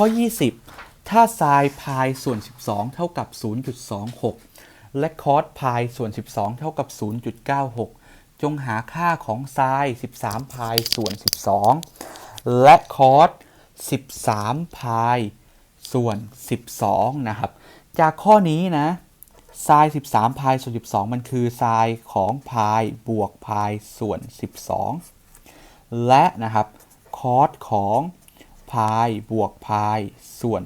ข้อ 20 ถ้าไซน์พายส่วน 12 เท่ากับ 0.26 และคอสพายส่วน 12 เท่ากับ 0.96 จงหาค่าของไซน์13พายส่วน 12 และคอส13พายส่วน 12 นะครับ จากข้อนี้นะไซน์13พายส่วน 12 มันคือไซน์ของพายบวกพายส่วน 12 และนะครับคอสของ พายบวกพายส่วน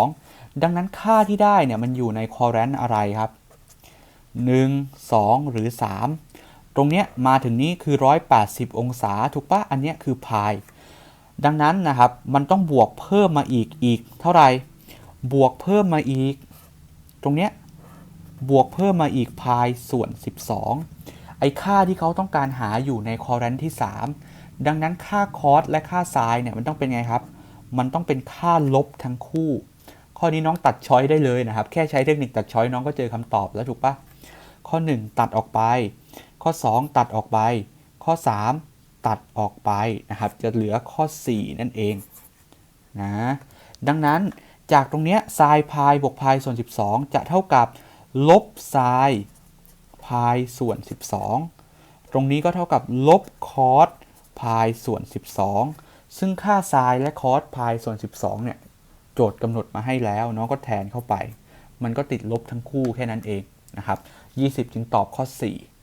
12 ดังนั้นค่าที่ได้เนี่ยมันอยู่ในคอแรนต์อะไรครับ 1 2 หรือ 3 ตรงเนี้ยมาถึงนี้คือ 180 องศาถูกปะอันเนี้ยคือพาย ดังนั้นนะครับมันต้องบวกเพิ่มมาอีกอีก เท่าไหร่บวกเพิ่มมาอีก ตรงเนี้ยบวกเพิ่มมาอีกพายส่วน 12 ไอ้ค่าที่เขาต้องการหาอยู่ในคอแรนต์ที่ 3 ดังนั้นค่าคอสและค่าไซน์เนี่ยมันต้องเป็นไงครับ มันต้องเป็นค่าลบทั้งคู่ ข้อนี้น้องตัดช้อยได้เลยนะครับ แค่ใช้เทคนิคตัดช้อยน้องก็เจอคำตอบแล้วถูกปะข้อ 1 ตัดออกไป ข้อ 2 ตัดออกไป ข้อ 3 ตัดออกไปนะครับ จะเหลือข้อ 4 นั่นเองนะดังนั้นจากตรงเนี้ยไซน์พายบวกพายส่วน 12 จะเท่ากับลบไซน์พายส่วน 12 ตรงนี้ก็เท่ากับลบคอสพายส่วน 12 ซึ่งค่าไซน์และคอสพายส่วน 12 เนี่ย โจทย์กำหนดมาให้แล้วน้องก็แทนเข้าไป มันก็ติดลบทั้งคู่แค่นั้นเองนะครับ 20 จึงตอบข้อ 4